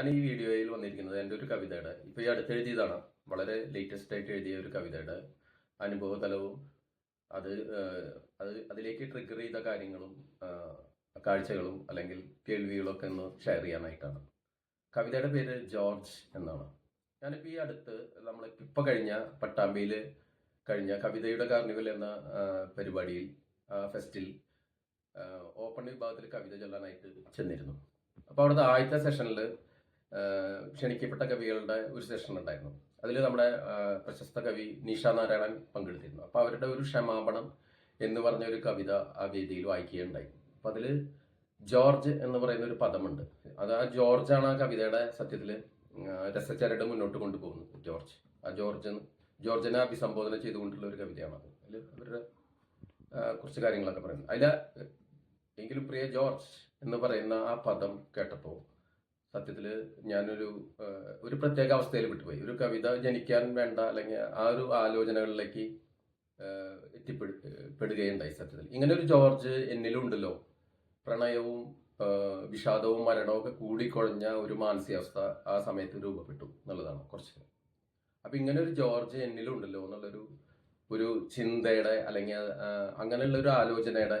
ഞാൻ ഈ വീഡിയോയിൽ വന്നിരിക്കുന്നത് എന്റെ ഒരു കവിതയുടെ ഇപ്പോൾ ഈ അടുത്ത് എഴുതിയതാണ് വളരെ ലേറ്റസ്റ്റ് ആയിട്ട് എഴുതിയ ഒരു കവിതയുടെ അനുഭവതലവും അത് അത് അതിലേക്ക് ട്രിഗർ ചെയ്ത കാര്യങ്ങളും കാഴ്ചകളും അല്ലെങ്കിൽ കേൾവികളൊക്കെ ഒന്ന് ഷെയർ ചെയ്യാനായിട്ടാണ്. കവിതയുടെ പേര് ജോർജ് എന്നാണ്. ഞാനിപ്പോൾ ഈ അടുത്ത് നമ്മൾ ഇപ്പോൾ കഴിഞ്ഞ പട്ടാമ്പിയിൽ കഴിഞ്ഞ കവിതയുടെ കാർണിവൽ എന്ന പരിപാടിയിൽ ഫെസ്റ്റിൽ ഓപ്പൺ വിഭാഗത്തിൽ കവിത ചൊല്ലാനായിട്ട് ചെന്നിരുന്നു. അപ്പോൾ അവിടുത്തെ ആദ്യത്തെ സെഷനിൽ ക്ഷണിക്കപ്പെട്ട കവികളുടെ ഒരു സെഷൻ ഉണ്ടായിരുന്നു. അതിൽ നമ്മുടെ പ്രശസ്ത കവി നിഷ നാരായണൻ പങ്കെടുത്തിരുന്നു. അപ്പോൾ അവരുടെ ഒരു ക്ഷമാപണം എന്ന് പറഞ്ഞ ഒരു കവിത ആ വേദിയിൽ വായിക്കുകയുണ്ടായി. അപ്പം അതിൽ ജോർജ് എന്ന് പറയുന്ന ഒരു പദമുണ്ട്. അത് ആ ജോർജാണ് ആ കവിതയുടെ സത്യത്തിൽ രസച്ചരട് മുന്നോട്ട് കൊണ്ടുപോകുന്നത് ജോർജ്. ആ ജോർജ് ജോർജിനെ അഭിസംബോധന ചെയ്തുകൊണ്ടുള്ള ഒരു കവിതയാണ് അത്. അതിൽ അവരുടെ കുറച്ച് കാര്യങ്ങളൊക്കെ പറയുന്നത് അതിൽ എങ്കിലും പ്രിയ ജോർജ് എന്ന് പറയുന്ന ആ പദം കേട്ടപ്പോൾ സത്യത്തിൽ ഞാനൊരു ഒരു പ്രത്യേക അവസ്ഥയിൽ വിട്ടുപോയി. ഒരു കവിത ജനിക്കാൻ വേണ്ട അല്ലെങ്കിൽ ആ ഒരു ആലോചനകളിലേക്ക് എത്തിപ്പെടുകയുണ്ടായി സത്യത്തിൽ. ഇങ്ങനെ ഒരു ജോർജ് എന്നിലുണ്ടല്ലോ. പ്രണയവും വിഷാദവും മരണവും ഒക്കെ കൂടിക്കൊഴഞ്ഞ ഒരു മാനസികാവസ്ഥ ആ സമയത്ത് രൂപപ്പെട്ടു എന്നുള്ളതാണ് കുറച്ച്. അപ്പൊ ഇങ്ങനെ ഒരു ജോർജ് എന്നിലുണ്ടല്ലോ എന്നുള്ളൊരു ഒരു ചിന്തയുടെ അല്ലെങ്കിൽ അങ്ങനെയുള്ള ഒരു ആലോചനയുടെ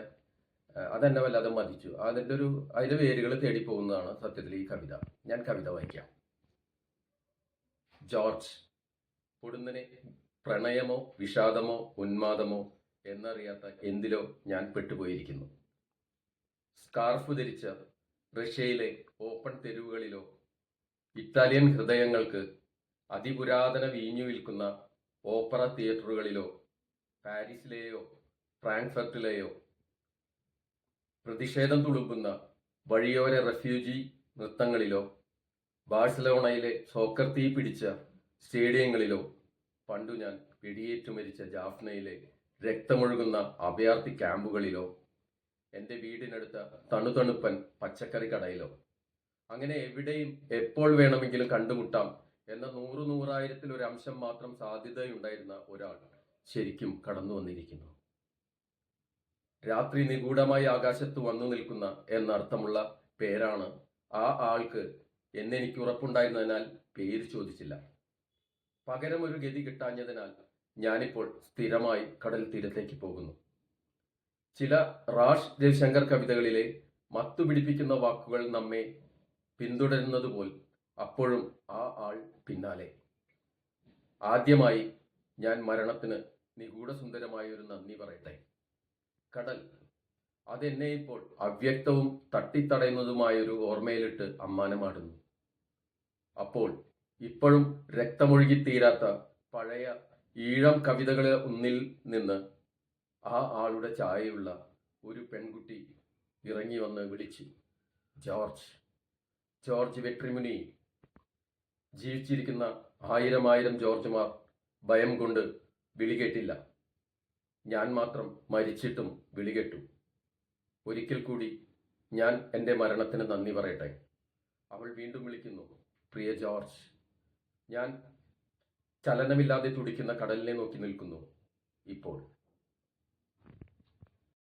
അതെന്നെ വല്ലാതെ മതിച്ചു. അതിന്റെ ഒരു അതിന്റെ വേരുകൾ തേടി പോകുന്നതാണ് സത്യത്തിൽ ഈ കവിത. ഞാൻ കവിത വായിക്കാം. ജോർജ് പൊടുന്നനെ പ്രണയമോ വിഷാദമോ ഉന്മാദമോ എന്നറിയാത്ത എന്തിലോ ഞാൻ പെട്ടുപോയിരിക്കുന്നു. സ്കാർഫ് ധരിച്ച റഷ്യയിലെ ഓപ്പൺ തെരുവുകളിലോ ഇറ്റാലിയൻ ഹൃദയങ്ങൾക്ക് അതിപുരാതന വീഞ്ഞു വിൽക്കുന്ന ഓപ്പറ തിയേറ്ററുകളിലോ പാരീസിലെയോ ഫ്രാങ്ക്ഫർട്ടിലെയോ പ്രതിഷേധം തുളുമ്പുന്ന വഴിയോര റെഫ്യൂജി നൃത്തങ്ങളിലോ ബാഴ്സലോണയിലെ സോക്കർ തീ പിടിച്ച സ്റ്റേഡിയങ്ങളിലോ പണ്ടു ഞാൻ വെടിയേറ്റു മരിച്ച ജാഫ്നയിലെ രക്തമൊഴുകുന്ന അഭയാർത്ഥി ക്യാമ്പുകളിലോ എന്റെ വീടിനടുത്ത തണുതണുപ്പൻ പച്ചക്കറി കടയിലോ. അങ്ങനെ എവിടെയും എപ്പോൾ വേണമെങ്കിലും കണ്ടുമുട്ടാം എന്ന നൂറു നൂറായിരത്തിൽ ഒരു അംശം മാത്രം സാധ്യതയുണ്ടായിരുന്ന ഒരാൾ ശരിക്കും കടന്നു വന്നിരിക്കുന്നു രാത്രി നിഗൂഢമായി ആകാശത്ത് വന്നു നിൽക്കുന്ന എന്നർത്ഥമുള്ള പേരാണ് ആ ആൾക്ക് എന്നെനിക്ക് ഉറപ്പുണ്ടായിരുന്നതിനാൽ പേര് ചോദിച്ചില്ല. പകരം ഒരു ഗതി കിട്ടാഞ്ഞതിനാൽ ഞാനിപ്പോൾ സ്ഥിരമായി കടൽ തീരത്തേക്ക് പോകുന്നു. ചില റാഷ് രവിശങ്കർ കവിതകളിലെ മത്തു പിടിപ്പിക്കുന്ന വാക്കുകൾ നമ്മെ പിന്തുടരുന്നത് പോൽ അപ്പോഴും ആ ആൾ പിന്നാലെ. ആദ്യമായി ഞാൻ മരണത്തിന് നിഗൂഢസുന്ദരമായ ഒരു നന്ദി പറയട്ടെ. കടൽ. അതെന്നെ ഇപ്പോൾ അവ്യക്തവും തട്ടിത്തടയുന്നതുമായൊരു ഓർമ്മയിലിട്ട് അമ്മാനമാടുന്നു. അപ്പോൾ ഇപ്പോഴും രക്തമൊഴുകിത്തീരാത്ത പഴയ ഈഴം കവിതകളെ ഒന്നിൽ നിന്ന് ആ ആളുടെ ചായയുള്ള ഒരു പെൺകുട്ടി ഇറങ്ങി വന്ന് വിളിച്ചു ജോർജ് ജോർജ് വെട്രിമുനി ജീവിച്ചിരിക്കുന്ന ആയിരം ആയിരം ജോർജുമാർ ഭയം കൊണ്ട് വിളികേട്ടില്ല ഞാൻ മാത്രം മരിച്ചിട്ടും വിളികെട്ടു. ഒരിക്കൽ കൂടി ഞാൻ എന്റെ മരണത്തിന് നന്ദി പറയട്ടെ. അവൾ വീണ്ടും വിളിക്കുന്നു പ്രിയ ജോർജ് ഞാൻ ചലനമില്ലാതെ തുടിക്കുന്ന കടലിനെ നോക്കി നിൽക്കുന്നു. ഇപ്പോൾ